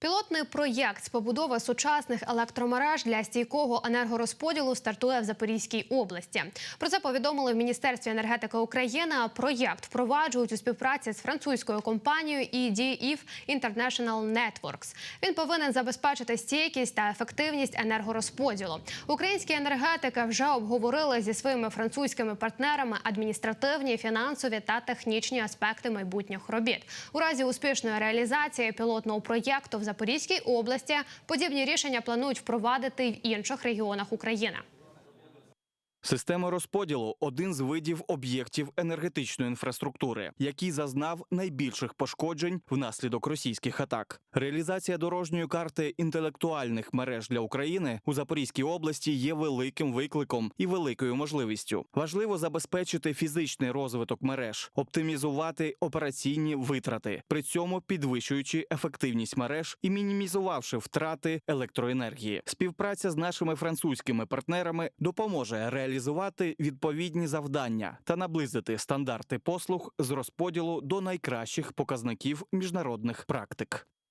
Пілотний проєкт з побудови сучасних електромереж для стійкого енергорозподілу стартує в Запорізькій області. Про це повідомили в Міністерстві енергетики України. Проєкт впроваджують у співпраці з французькою компанією EDF International Networks. Він повинен забезпечити стійкість та ефективність енергорозподілу. Українські енергетики вже обговорили зі своїми французькими партнерами адміністративні, фінансові та технічні аспекти майбутніх робіт. У разі успішної реалізації пілотного проєкту в Запорізькій області подібні рішення планують впровадити в інших регіонах України. Система розподілу один з видів об'єктів енергетичної інфраструктури, який зазнав найбільших пошкоджень внаслідок російських атак. Реалізація дорожньої карти інтелектуальних мереж для України у Запорізькій області є великим викликом і великою можливістю. Важливо забезпечити фізичний розвиток мереж, оптимізувати операційні витрати, при цьому підвищуючи ефективність мереж і мінімізувавши втрати електроенергії. Співпраця з нашими французькими партнерами допоможе реалізувати відповідні завдання та наблизити стандарти послуг з розподілу до найкращих показників міжнародних практик.